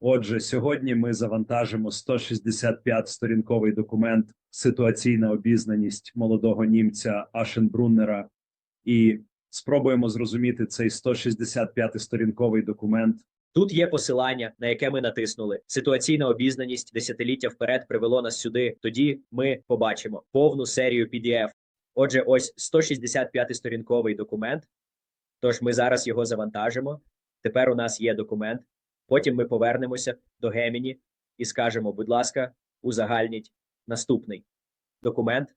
Отже, сьогодні ми завантажимо 165 сторінковий документ ситуаційна обізнаність молодого німця Ашенбруннера і спробуємо зрозуміти цей 165 сторінковий документ. Тут є посилання, на яке ми натиснули. Ситуаційна обізнаність десятиліття вперед привело нас сюди. Тоді ми побачимо повну серію PDF. Отже, ось 165 сторінковий документ. Тож ми зараз його завантажимо. Тепер у нас є документ. Потім ми повернемося до Геміні і скажемо, будь ласка, узагальніть наступний документ.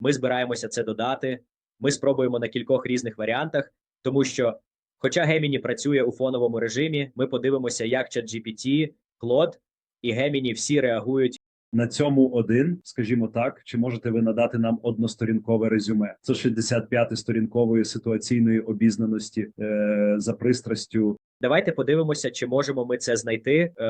Ми збираємося це додати. Ми спробуємо на кількох різних варіантах, тому що, хоча Геміні працює у фоновому режимі, ми подивимося, як ChatGPT, Claude і Геміні всі реагують. На цьому один, скажімо так, чи можете ви надати нам односторінкове резюме? Це 65 сторінкової ситуаційної обізнаності е, за пристрастю Давайте подивимося, чи можемо ми це знайти. Е,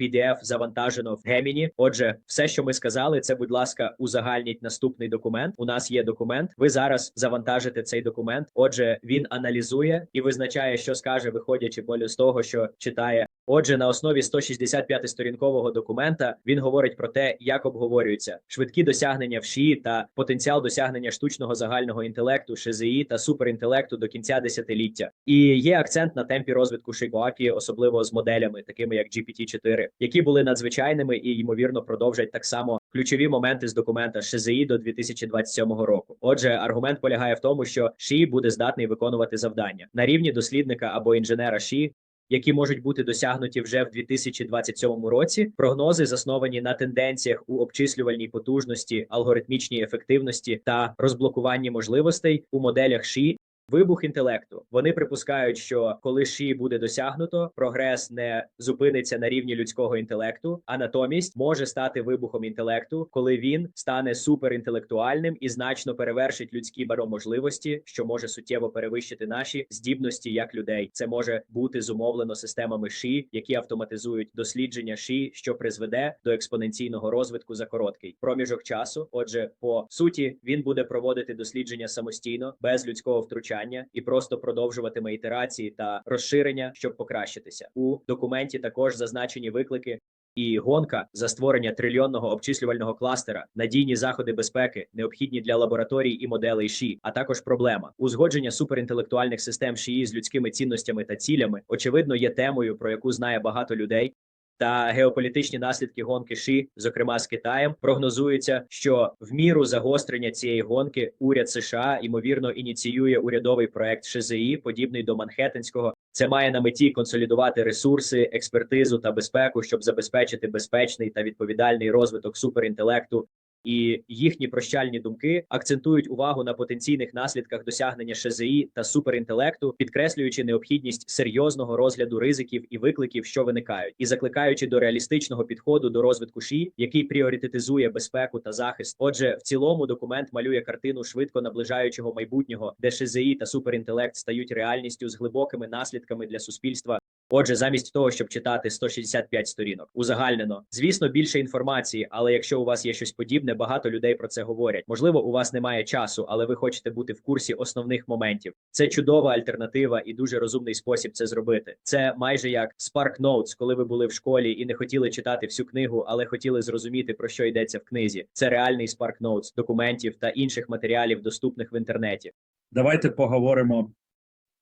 PDF завантажено в Геміні. Отже, все, що ми сказали, це, будь ласка, узагальніть наступний документ. У нас є документ. Ви зараз завантажите цей документ. Отже, він аналізує і визначає, що скаже, виходячи полю з того, що читає. Отже, на основі 165 сторінкового документа він говорить про те, як обговорюються швидкі досягнення в ШІ та потенціал досягнення штучного загального інтелекту, ШЗІ та суперінтелекту до кінця десятиліття. І є акцент на темпі розвитку Шикоакі, особливо з моделями, такими як GPT-4, які були надзвичайними і ймовірно продовжать так само ключові моменти з документа ШЗІ до 2027 року. Отже, аргумент полягає в тому, що ШІ буде здатний виконувати завдання на рівні дослідника або інженера ШІ які можуть бути досягнуті вже в 2027 році. Прогнози засновані на тенденціях у обчислювальній потужності, алгоритмічній ефективності та розблокуванні можливостей у моделях ШІ. Вибух інтелекту. Вони припускають, що коли ШІ буде досягнуто, прогрес не зупиниться на рівні людського інтелекту, а натомість може стати вибухом інтелекту, коли він стане суперінтелектуальним і значно перевершить людські баро можливості, що може суттєво перевищити наші здібності як людей. Це може бути зумовлено системами ШІ, які автоматизують дослідження ШІ, що призведе до експоненційного розвитку за короткий проміжок часу. Отже, по суті, він буде проводити дослідження самостійно, без людського втручання і просто продовжуватиме ітерації та розширення, щоб покращитися. У документі також зазначені виклики. І гонка за створення трильйонного обчислювального кластера, надійні заходи безпеки, необхідні для лабораторій і моделей ШІ, а також проблема узгодження суперінтелектуальних систем ШІ з людськими цінностями та цілями, очевидно, є темою, про яку знає багато людей. Та геополітичні наслідки гонки ШІ, зокрема з Китаєм, прогнозується, що в міру загострення цієї гонки уряд США ймовірно ініціює урядовий проект ШЗІ, подібний до Манхеттенського. Це має на меті консолідувати ресурси, експертизу та безпеку, щоб забезпечити безпечний та відповідальний розвиток суперінтелекту. І їхні прощальні думки акцентують увагу на потенційних наслідках досягнення ШЗІ та суперінтелекту, підкреслюючи необхідність серйозного розгляду ризиків і викликів, що виникають, і закликаючи до реалістичного підходу до розвитку ШІ, який пріоритетизує безпеку та захист. Отже, в цілому документ малює картину швидко наближаючого майбутнього, де ШЗІ та суперінтелект стають реальністю з глибокими наслідками для суспільства. Отже, замість того, щоб читати 165 сторінок, узагальнено, звісно, більше інформації, але якщо у вас є щось подібне, багато людей про це говорять. Можливо, у вас немає часу, але ви хочете бути в курсі основних моментів. Це чудова альтернатива і дуже розумний спосіб це зробити. Це майже як Spark Notes, коли ви були в школі і не хотіли читати всю книгу, але хотіли зрозуміти про що йдеться в книзі. Це реальний Spark Notes, документів та інших матеріалів, доступних в інтернеті. Давайте поговоримо.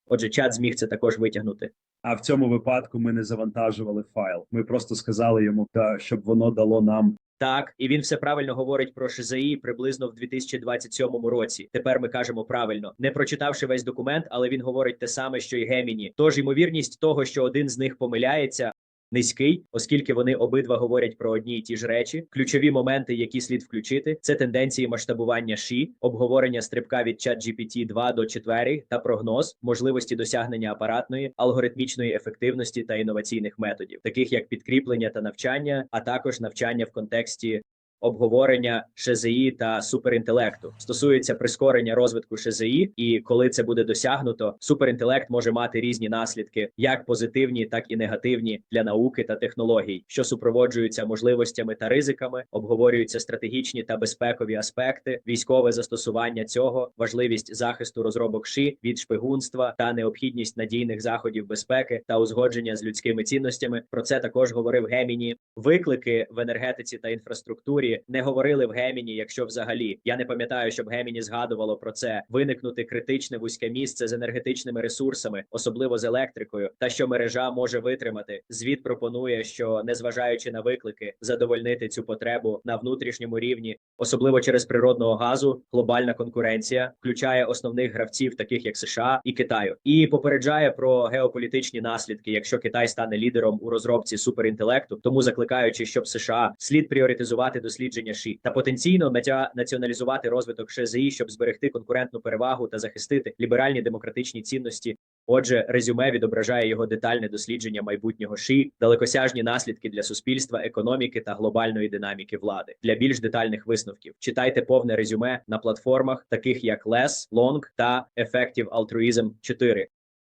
Отже, чат зміг це також витягнути. А в цьому випадку ми не завантажували файл. Ми просто сказали йому, щоб воно дало нам Так, і він все правильно говорить про ШЗІ приблизно в 2027 році. Тепер ми кажемо правильно, не прочитавши весь документ, але він говорить те саме, що й Геміні. Тож ймовірність того, що один з них помиляється. Низький, оскільки вони обидва говорять про одні й ті ж речі. Ключові моменти, які слід включити, це тенденції масштабування ШІ, обговорення стрибка від ChatGPT 2 до 4 та прогноз, можливості досягнення апаратної, алгоритмічної ефективності та інноваційних методів, таких як підкріплення та навчання, а також навчання в контексті обговорення ШЗІ та суперінтелекту. Стосується прискорення розвитку ШЗІ, і коли це буде досягнуто, суперінтелект може мати різні наслідки, як позитивні, так і негативні для науки та технологій, що супроводжуються можливостями та ризиками, обговорюються стратегічні та безпекові аспекти, військове застосування цього, важливість захисту розробок ШІ від шпигунства та необхідність надійних заходів безпеки та узгодження з людськими цінностями. Про це також говорив Геміні. Виклики в енергетиці та інфраструктурі не говорили в Геміні, якщо взагалі. Я не пам'ятаю, щоб Геміні згадувало про це. Виникнути критичне вузьке місце з енергетичними ресурсами, особливо з електрикою, та що мережа може витримати. Звіт пропонує, що незважаючи на виклики, задовольнити цю потребу на внутрішньому рівні, особливо через природного газу, глобальна конкуренція включає основних гравців, таких як США і Китаю, і попереджає про геополітичні наслідки, якщо Китай стане лідером у розробці суперінтелекту, тому закликаючи, щоб США слід пріоритизувати дослідження ШІ та потенційно націоналізувати розвиток ШЗІ, щоб зберегти конкурентну перевагу та захистити ліберальні демократичні цінності. Отже, резюме відображає його детальне дослідження майбутнього ШІ, далекосяжні наслідки для суспільства, економіки та глобальної динаміки влади. Для більш детальних висновків читайте повне резюме на платформах, таких як Less, Long та Effective Altruism 4.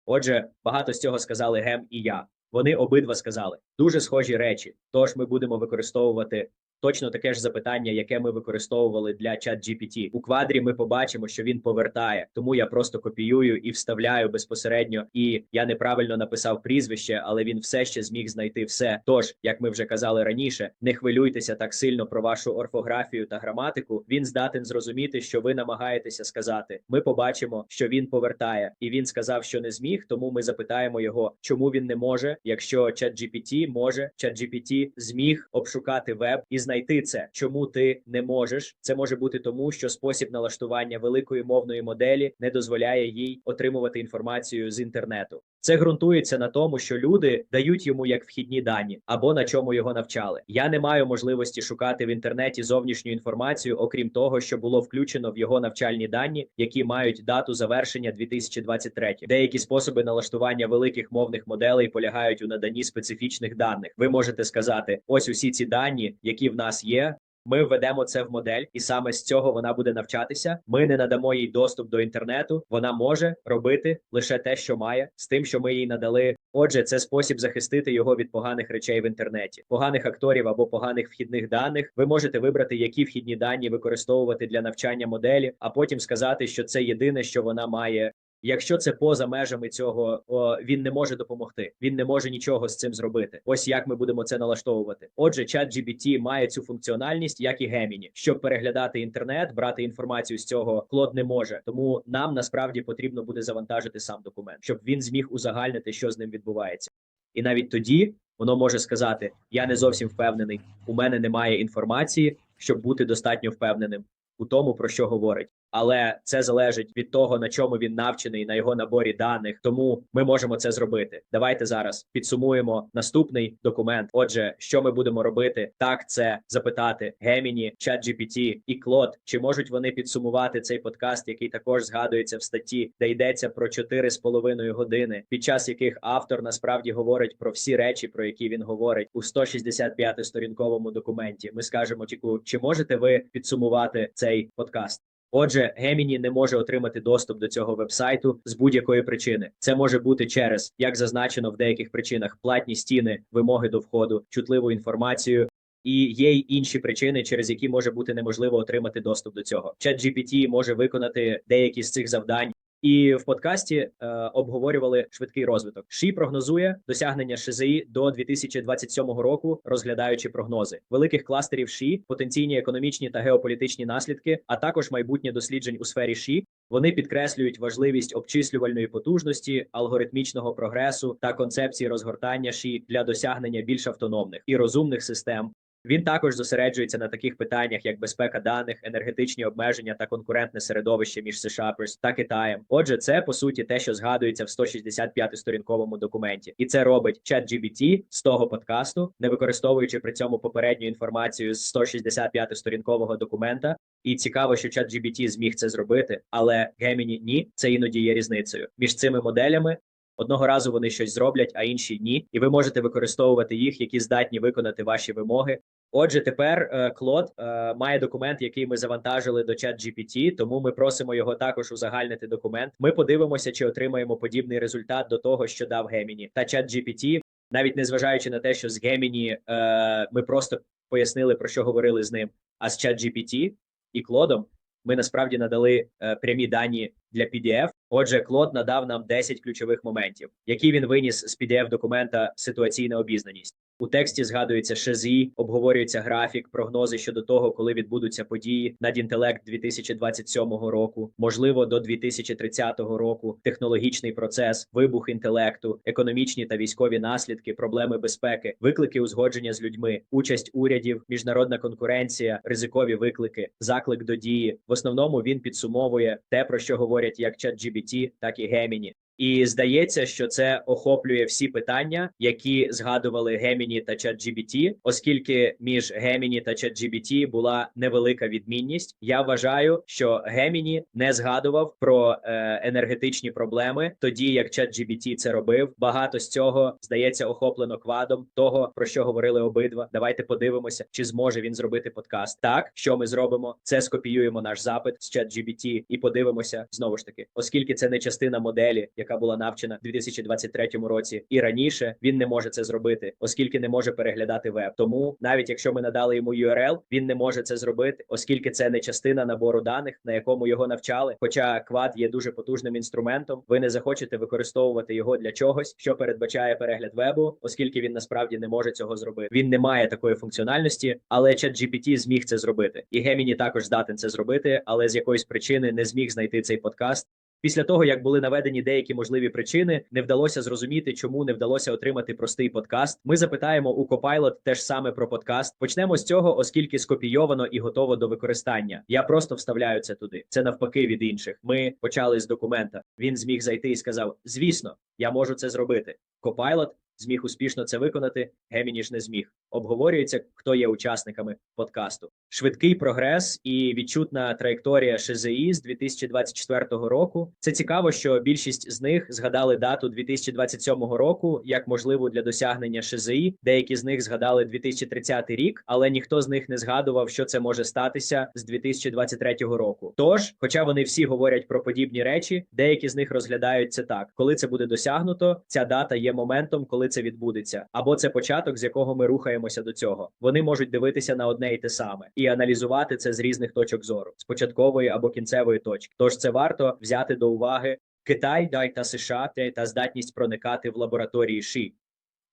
Отже, багато з цього сказали Гем і я. Вони обидва сказали дуже схожі речі. Тож ми будемо використовувати точно таке ж запитання, яке ми використовували для ChatGPT. У квадрі ми побачимо, що він повертає, тому я просто копіюю і вставляю безпосередньо. І я неправильно написав прізвище, але він все ще зміг знайти все. Тож, як ми вже казали раніше, не хвилюйтеся так сильно про вашу орфографію та граматику. Він здатен зрозуміти, що ви намагаєтеся сказати. Ми побачимо, що він повертає, і він сказав, що не зміг. Тому ми запитаємо його, чому він не може, якщо ChatGPT може, ChatGPT зміг обшукати веб і знайти це. Чому ти не можеш? Це може бути тому, що спосіб налаштування великої мовної моделі не дозволяє їй отримувати інформацію з інтернету. Це ґрунтується на тому, що люди дають йому як вхідні дані або на чому його навчали. Я не маю можливості шукати в інтернеті зовнішню інформацію, окрім того, що було включено в його навчальні дані, які мають дату завершення 2023. Деякі способи налаштування великих мовних моделей полягають у наданні специфічних даних. Ви можете сказати: ось усі ці дані, які в нас є. Ми введемо це в модель, і саме з цього вона буде навчатися. Ми не надамо їй доступ до інтернету. Вона може робити лише те, що має, з тим, що ми їй надали. Отже, це спосіб захистити його від поганих речей в інтернеті, поганих акторів або поганих вхідних даних. Ви можете вибрати, які вхідні дані використовувати для навчання моделі, а потім сказати, що це єдине, що вона має. Якщо це поза межами цього, о, він не може допомогти. Він не може нічого з цим зробити. Ось як ми будемо це налаштовувати. Отже, ChatGPT має цю функціональність, як і Gemini. Щоб переглядати інтернет, брати інформацію з цього Клод не може. Тому нам насправді потрібно буде завантажити сам документ, щоб він зміг узагальнити, що з ним відбувається. І навіть тоді воно може сказати: Я не зовсім впевнений, у мене немає інформації, щоб бути достатньо впевненим у тому, про що говорить. Але це залежить від того, на чому він навчений, на його наборі даних. Тому ми можемо це зробити. Давайте зараз підсумуємо наступний документ. Отже, що ми будемо робити? Так, це запитати Gemini, ChatGPT і Claude, чи можуть вони підсумувати цей подкаст, який також згадується в статті, де йдеться про 4,5 години, під час яких автор насправді говорить про всі речі, про які він говорить у 165 сторінковому документі. Ми скажемо, тільки, чи можете ви підсумувати цей подкаст? Отже, Gemini не може отримати доступ до цього вебсайту з будь-якої причини. Це може бути через, як зазначено в деяких причинах, платні стіни, вимоги до входу, чутливу інформацію. І є й інші причини, через які може бути неможливо отримати доступ до цього. ChatGPT може виконати деякі з цих завдань. І в подкасті е, обговорювали швидкий розвиток. ШІ прогнозує досягнення ШЗІ до 2027 року, розглядаючи прогнози великих кластерів ШІ, потенційні економічні та геополітичні наслідки, а також майбутнє досліджень у сфері ШІ. Вони підкреслюють важливість обчислювальної потужності, алгоритмічного прогресу та концепції розгортання ШІ для досягнення більш автономних і розумних систем. Він також зосереджується на таких питаннях, як безпека даних, енергетичні обмеження та конкурентне середовище між США та Китаєм. Отже, це по суті те, що згадується в 165 сторінковому документі, і це робить ChatGPT з того подкасту, не використовуючи при цьому попередню інформацію з 165 сторінкового документа. І цікаво, що ChatGPT зміг це зробити, але Gemini – ні, це іноді є різницею між цими моделями. Одного разу вони щось зроблять, а інші ні, і ви можете використовувати їх, які здатні виконати ваші вимоги. Отже, тепер е, Клод е, має документ, який ми завантажили до ChatGPT, тому ми просимо його також узагальнити документ. Ми подивимося, чи отримаємо подібний результат до того, що дав Gemini. та ChatGPT, навіть незважаючи на те, що з е, ми просто пояснили про що говорили з ним. А з ChatGPT і Клодом ми насправді надали е, прямі дані для PDF. Отже, Клод надав нам 10 ключових моментів, які він виніс з PDF документа ситуаційна обізнаність. У тексті згадується ШЗІ, обговорюється графік, прогнози щодо того, коли відбудуться події надінтелект 2027 року, можливо, до 2030 року, технологічний процес, вибух інтелекту, економічні та військові наслідки, проблеми безпеки, виклики узгодження з людьми, участь урядів, міжнародна конкуренція, ризикові виклики, заклик до дії. В основному він підсумовує те, про що говорять як ChatGPT, так і Gemini. І здається, що це охоплює всі питання, які згадували Gemini та ChatGPT, оскільки між Gemini та ChatGPT була невелика відмінність. Я вважаю, що Gemini не згадував про е, енергетичні проблеми, тоді як ChatGPT це робив. Багато з цього здається охоплено квадом того, про що говорили обидва. Давайте подивимося, чи зможе він зробити подкаст. Так, що ми зробимо? Це скопіюємо наш запит з ChatGPT і подивимося знову ж таки, оскільки це не частина моделі, яка була навчена в 2023 році, і раніше він не може це зробити, оскільки не може переглядати веб. Тому навіть якщо ми надали йому URL, він не може це зробити, оскільки це не частина набору даних, на якому його навчали. Хоча квад є дуже потужним інструментом, ви не захочете використовувати його для чогось, що передбачає перегляд вебу, оскільки він насправді не може цього зробити. Він не має такої функціональності, але ChatGPT зміг це зробити, і Gemini також здатен це зробити, але з якоїсь причини не зміг знайти цей подкаст. Після того, як були наведені деякі можливі причини, не вдалося зрозуміти, чому не вдалося отримати простий подкаст. Ми запитаємо у Copilot теж саме про подкаст. Почнемо з цього, оскільки скопійовано і готово до використання. Я просто вставляю це туди. Це навпаки від інших. Ми почали з документа. Він зміг зайти і сказав: Звісно, я можу це зробити. Copilot зміг успішно це виконати. Gemini ж не зміг. Обговорюється, хто є учасниками подкасту. Швидкий прогрес і відчутна траєкторія ШЗІ з 2024 року. Це цікаво, що більшість з них згадали дату 2027 року як можливу для досягнення ШЗІ. Деякі з них згадали 2030 рік, але ніхто з них не згадував, що це може статися з 2023 року. Тож, хоча вони всі говорять про подібні речі, деякі з них розглядають це так: коли це буде досягнуто, ця дата є моментом, коли це відбудеться, або це початок, з якого ми рухаємося до цього. Вони можуть дивитися на одне і те саме і аналізувати це з різних точок зору, з початкової або кінцевої точки. Тож це варто взяти до уваги Китай, дай та США та здатність проникати в лабораторії ШІ,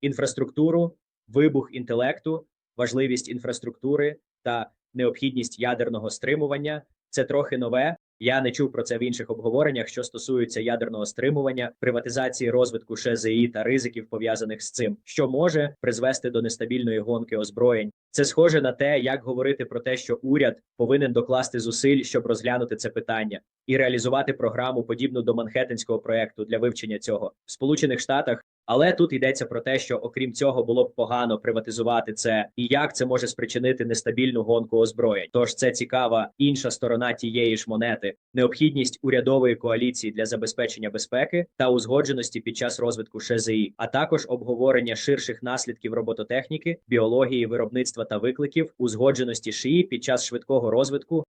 інфраструктуру, вибух інтелекту, важливість інфраструктури та необхідність ядерного стримування. Це трохи нове. Я не чув про це в інших обговореннях, що стосуються ядерного стримування, приватизації розвитку ШЗІ та ризиків пов'язаних з цим, що може призвести до нестабільної гонки озброєнь. Це схоже на те, як говорити про те, що уряд повинен докласти зусиль, щоб розглянути це питання і реалізувати програму, подібну до Манхеттенського проекту для вивчення цього в Сполучених Штатах. Але тут йдеться про те, що окрім цього було б погано приватизувати це, і як це може спричинити нестабільну гонку озброєнь. Тож це цікава інша сторона тієї ж монети, необхідність урядової коаліції для забезпечення безпеки та узгодженості під час розвитку ШЗІ, а також обговорення ширших наслідків робототехніки, біології, виробництва та викликів, узгодженості ШІІ під час швидкого розвитку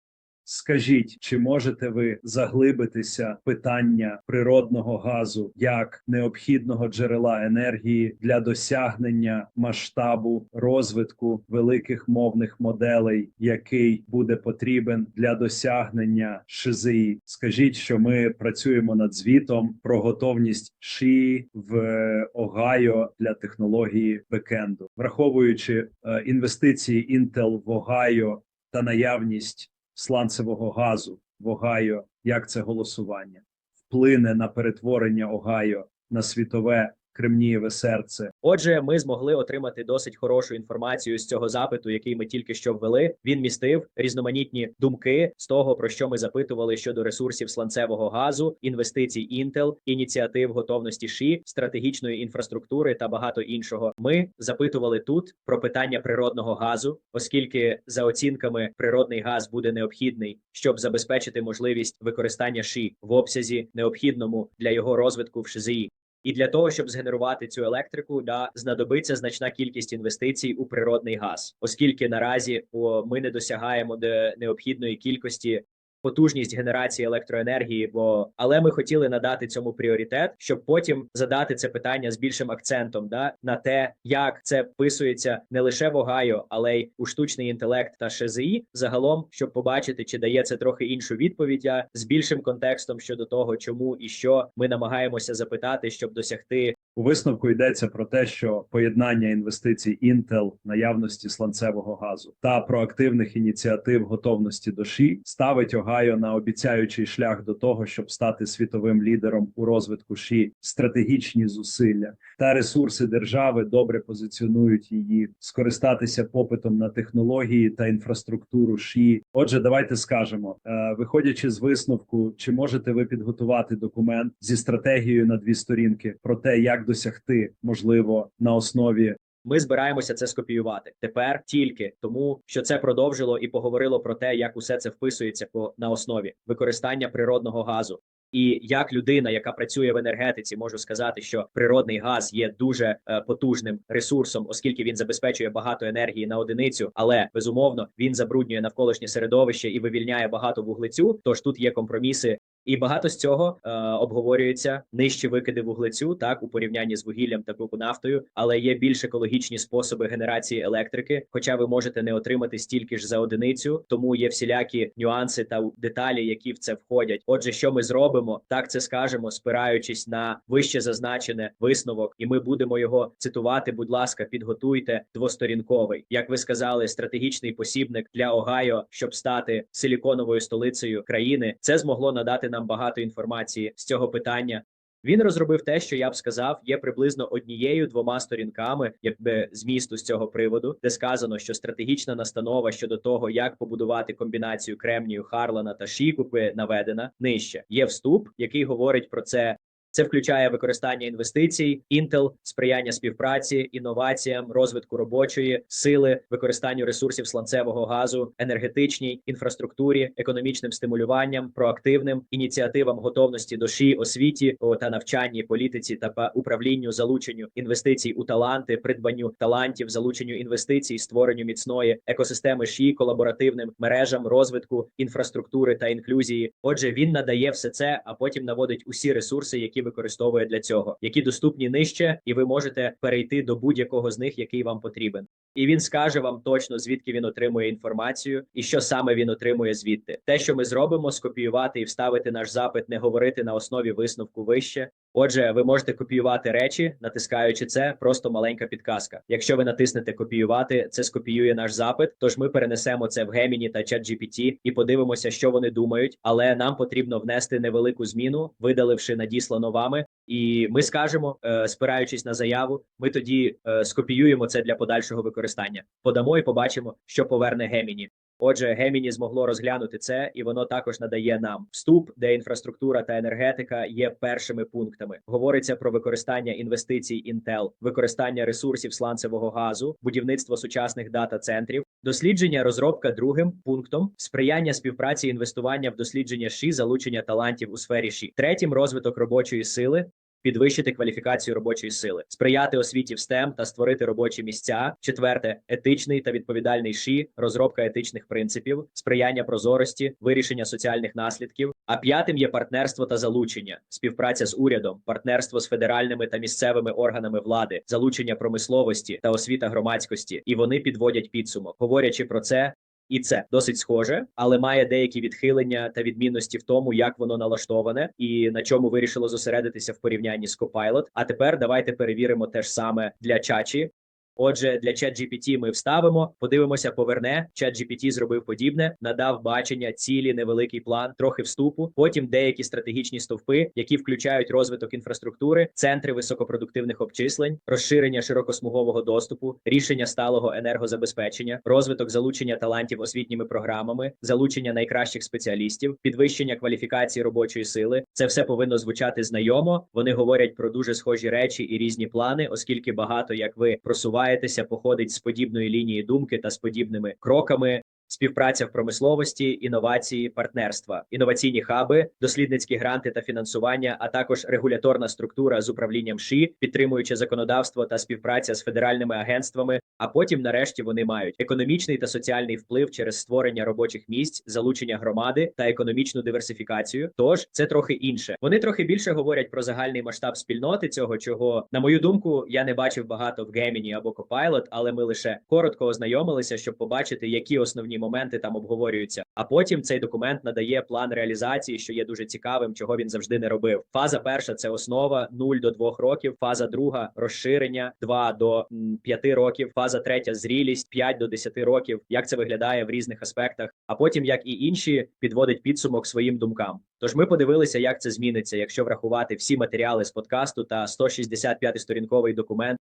Скажіть, чи можете ви заглибитися питання природного газу як необхідного джерела енергії для досягнення масштабу розвитку великих мовних моделей, який буде потрібен для досягнення ШЗІ? Скажіть, що ми працюємо над звітом про готовність ШІ в Огайо для технології бекенду, враховуючи е, інвестиції Intel в Огайо та наявність сланцевого газу в Огайо, як це голосування вплине на перетворення Огайо на світове кремнієве серце. Отже, ми змогли отримати досить хорошу інформацію з цього запиту, який ми тільки що ввели. Він містив різноманітні думки з того, про що ми запитували щодо ресурсів сланцевого газу, інвестицій Intel, ініціатив готовності ШІ, стратегічної інфраструктури та багато іншого. Ми запитували тут про питання природного газу, оскільки за оцінками природний газ буде необхідний, щоб забезпечити можливість використання ШІ в обсязі необхідному для його розвитку в ШЗІ. І для того, щоб згенерувати цю електрику, да, знадобиться значна кількість інвестицій у природний газ, оскільки наразі о, ми не досягаємо необхідної кількості. Потужність генерації електроенергії, бо але ми хотіли надати цьому пріоритет, щоб потім задати це питання з більшим акцентом да на те, як це вписується не лише в Огайо, але й у штучний інтелект та ШЗІ загалом, щоб побачити, чи дає це трохи іншу відповідь а з більшим контекстом щодо того, чому і що ми намагаємося запитати, щоб досягти У висновку йдеться про те, що поєднання інвестицій Intel, наявності сланцевого газу та проактивних ініціатив готовності до ШІ ставить Огайо на обіцяючий шлях до того, щоб стати світовим лідером у розвитку ШІ. Стратегічні зусилля та ресурси держави добре позиціонують її скористатися попитом на технології та інфраструктуру ШІ. Отже, давайте скажемо, е, виходячи з висновку, чи можете ви підготувати документ зі стратегією на дві сторінки про те, як досягти можливо на основі Ми збираємося це скопіювати тепер тільки тому, що це продовжило і поговорило про те, як усе це вписується по на основі використання природного газу. І як людина, яка працює в енергетиці, можу сказати, що природний газ є дуже е, потужним ресурсом, оскільки він забезпечує багато енергії на одиницю, але безумовно він забруднює навколишнє середовище і вивільняє багато вуглецю. Тож тут є компроміси. І багато з цього е, обговорюється нижчі викиди вуглецю, так у порівнянні з вугіллям та нафтою, але є більш екологічні способи генерації електрики. Хоча ви можете не отримати стільки ж за одиницю, тому є всілякі нюанси та деталі, які в це входять. Отже, що ми зробимо, так це скажемо, спираючись на вище зазначене висновок, і ми будемо його цитувати. Будь ласка, підготуйте двосторінковий, як ви сказали, стратегічний посібник для Огайо, щоб стати силіконовою столицею країни. Це змогло надати нам багато інформації з цього питання. Він розробив те, що я б сказав, є приблизно однією двома сторінками, якби змісту з цього приводу, де сказано, що стратегічна настанова щодо того, як побудувати комбінацію кремнію, Харлана та Шікупи, наведена нижче. Є вступ, який говорить про це. Це включає використання інвестицій, Intel, сприяння співпраці, інноваціям, розвитку робочої сили, використанню ресурсів сланцевого газу, енергетичній інфраструктурі, економічним стимулюванням, проактивним ініціативам готовності до ШІ, освіті та навчанні, політиці та управлінню, залученню інвестицій у таланти, придбанню талантів, залученню інвестицій, створенню міцної екосистеми ШІ, колаборативним мережам, розвитку інфраструктури та інклюзії. Отже, він надає все це, а потім наводить усі ресурси, які використовує для цього, які доступні нижче, і ви можете перейти до будь-якого з них, який вам потрібен. І він скаже вам точно звідки він отримує інформацію і що саме він отримує звідти. Те, що ми зробимо, скопіювати і вставити наш запит, не говорити на основі висновку вище. Отже, ви можете копіювати речі, натискаючи це, просто маленька підказка. Якщо ви натиснете копіювати, це скопіює наш запит. Тож ми перенесемо це в Gemini та ChatGPT і подивимося, що вони думають. Але нам потрібно внести невелику зміну, видаливши надіслано вами. І ми скажемо, е, спираючись на заяву, ми тоді е, скопіюємо це для подальшого використання. Подамо і побачимо, що поверне Gemini. Отже, Gemini змогло розглянути це, і воно також надає нам вступ, де інфраструктура та енергетика є першими пунктами. Говориться про використання інвестицій Intel, використання ресурсів сланцевого газу, будівництво сучасних дата-центрів, дослідження, розробка другим пунктом, сприяння співпраці, інвестування в дослідження ШІ, залучення талантів у сфері ШІ. Третім розвиток робочої сили. Підвищити кваліфікацію робочої сили, сприяти освіті в STEM та створити робочі місця. Четверте етичний та відповідальний ШІ, розробка етичних принципів, сприяння прозорості, вирішення соціальних наслідків. А п'ятим є партнерство та залучення, співпраця з урядом, партнерство з федеральними та місцевими органами влади, залучення промисловості та освіта громадськості. І вони підводять підсумок, говорячи про це. І це досить схоже, але має деякі відхилення та відмінності в тому, як воно налаштоване і на чому вирішило зосередитися в порівнянні з Copilot. А тепер давайте перевіримо те ж саме для чачі. Отже, для ChatGPT ми вставимо, подивимося, поверне. ChatGPT зробив подібне, надав бачення, цілі, невеликий план, трохи вступу. Потім деякі стратегічні стовпи, які включають розвиток інфраструктури, центри високопродуктивних обчислень, розширення широкосмугового доступу, рішення сталого енергозабезпечення, розвиток залучення талантів освітніми програмами, залучення найкращих спеціалістів, підвищення кваліфікації робочої сили. Це все повинно звучати знайомо. Вони говорять про дуже схожі речі і різні плани, оскільки багато як ви просуваєтеся, походить з подібної лінії думки та з подібними кроками. Співпраця в промисловості, інновації, партнерства, інноваційні хаби, дослідницькі гранти та фінансування, а також регуляторна структура з управлінням ШІ, підтримуючи законодавство та співпраця з федеральними агентствами. А потім, нарешті, вони мають економічний та соціальний вплив через створення робочих місць, залучення громади та економічну диверсифікацію. Тож це трохи інше. Вони трохи більше говорять про загальний масштаб спільноти цього, чого на мою думку я не бачив багато в Gemini або Copilot, але ми лише коротко ознайомилися, щоб побачити, які основні моменти там обговорюються. А потім цей документ надає план реалізації, що є дуже цікавим, чого він завжди не робив. Фаза перша це основа 0 до 2 років. Фаза друга розширення 2 до 5 років. Фаза третя зрілість 5 до 10 років. Як це виглядає в різних аспектах? А потім, як і інші, підводить підсумок своїм думкам. Тож ми подивилися, як це зміниться, якщо врахувати всі матеріали з подкасту та 165 сторінковий документ.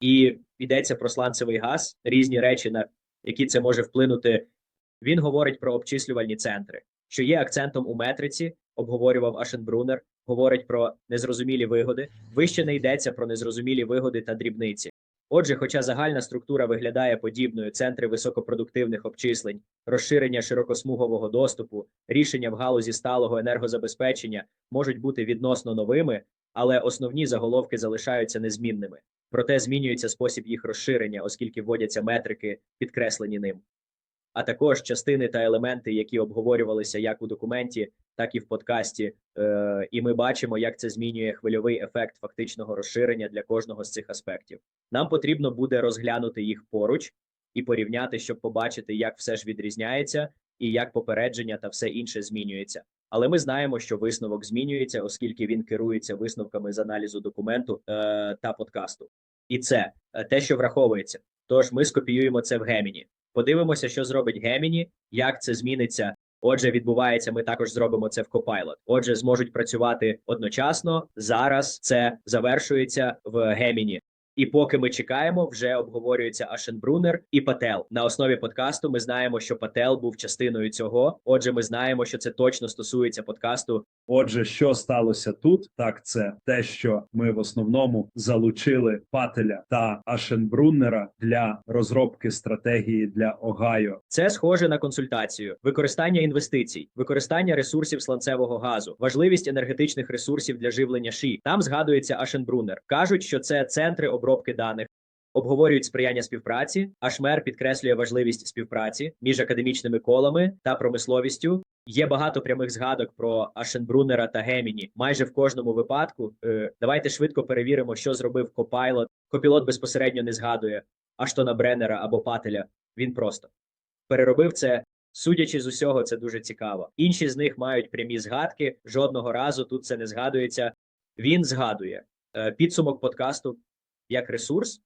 І йдеться про сланцевий газ, різні речі, на які це може вплинути. Він говорить про обчислювальні центри, що є акцентом у метриці, обговорював Ашенбрунер, говорить про незрозумілі вигоди. Вище не йдеться про незрозумілі вигоди та дрібниці. Отже, хоча загальна структура виглядає подібною, центри високопродуктивних обчислень, розширення широкосмугового доступу, рішення в галузі сталого енергозабезпечення можуть бути відносно новими, але основні заголовки залишаються незмінними. Проте змінюється спосіб їх розширення, оскільки вводяться метрики, підкреслені ним. А також частини та елементи, які обговорювалися як у документі, так і в подкасті. Е, і ми бачимо, як це змінює хвильовий ефект фактичного розширення для кожного з цих аспектів. Нам потрібно буде розглянути їх поруч і порівняти, щоб побачити, як все ж відрізняється і як попередження та все інше змінюється. Але ми знаємо, що висновок змінюється, оскільки він керується висновками з аналізу документу е, та подкасту. І це е, те, що враховується. Тож ми скопіюємо це в Gemini. Подивимося, що зробить Gemini, як це зміниться. Отже, відбувається, ми також зробимо це в Copilot. Отже, зможуть працювати одночасно. Зараз це завершується в Gemini. І поки ми чекаємо, вже обговорюється Ашенбрунер і Пател. На основі подкасту ми знаємо, що Пател був частиною цього. Отже, ми знаємо, що це точно стосується подкасту. Отже, що сталося тут? Так, це те, що ми в основному залучили Пателя та Ашенбруннера для розробки стратегії для Огайо. Це схоже на консультацію, використання інвестицій, використання ресурсів сланцевого газу, важливість енергетичних ресурсів для живлення ШІ. Там згадується Ашенбрунер. кажуть, що це центри обробки даних. Обговорюють сприяння співпраці. Ашмер підкреслює важливість співпраці між академічними колами та промисловістю. Є багато прямих згадок про Ашенбрунера та Геміні. Майже в кожному випадку. Е, давайте швидко перевіримо, що зробив Копайлот. Копілот безпосередньо не згадує Аштона Бреннера або Пателя. Він просто переробив це. Судячи з усього, це дуже цікаво. Інші з них мають прямі згадки. Жодного разу тут це не згадується. Він згадує Е, підсумок подкасту як ресурс.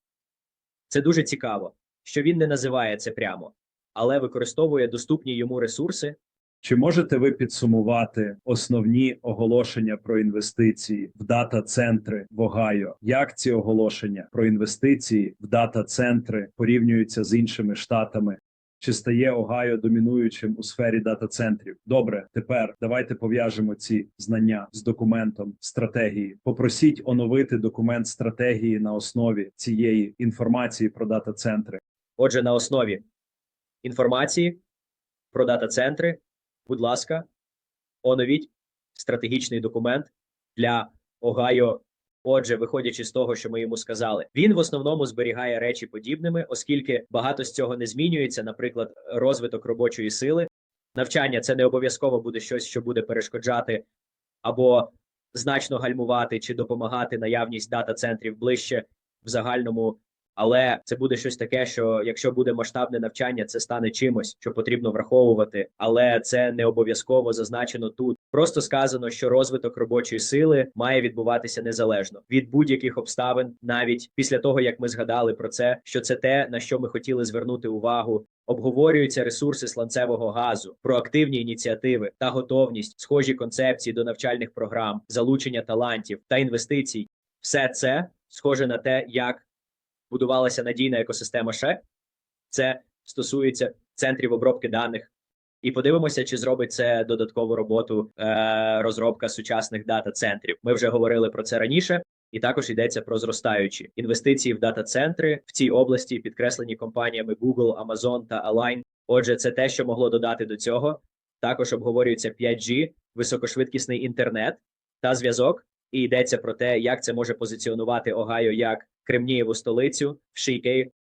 Це дуже цікаво, що він не називає це прямо, але використовує доступні йому ресурси. Чи можете ви підсумувати основні оголошення про інвестиції в дата-центри в Огайо? Як ці оголошення про інвестиції в дата-центри порівнюються з іншими штатами? Чи стає Огайо домінуючим у сфері дата-центрів? Добре, тепер давайте пов'яжемо ці знання з документом стратегії. Попросіть оновити документ стратегії на основі цієї інформації про дата-центри. Отже, на основі інформації про дата-центри, будь ласка, оновіть стратегічний документ для Огайо. Отже, виходячи з того, що ми йому сказали, він в основному зберігає речі подібними, оскільки багато з цього не змінюється. Наприклад, розвиток робочої сили, навчання це не обов'язково буде щось, що буде перешкоджати або значно гальмувати чи допомагати наявність дата-центрів ближче в загальному. Але це буде щось таке, що якщо буде масштабне навчання, це стане чимось, що потрібно враховувати. Але це не обов'язково зазначено тут. Просто сказано, що розвиток робочої сили має відбуватися незалежно від будь-яких обставин, навіть після того як ми згадали про це, що це те, на що ми хотіли звернути увагу. Обговорюються ресурси сланцевого газу, проактивні ініціативи та готовність, схожі концепції до навчальних програм, залучення талантів та інвестицій. Все це схоже на те, як будувалася надійна екосистема ШЕ. Це стосується центрів обробки даних. І подивимося, чи зробить це додаткову роботу е, розробка сучасних дата-центрів. Ми вже говорили про це раніше, і також йдеться про зростаючі інвестиції в дата-центри в цій області, підкреслені компаніями Google, Amazon та Align. Отже, це те, що могло додати до цього. Також обговорюється 5G, високошвидкісний інтернет та зв'язок. І йдеться про те, як це може позиціонувати Огайо як Кремнієву столицю в Шийкей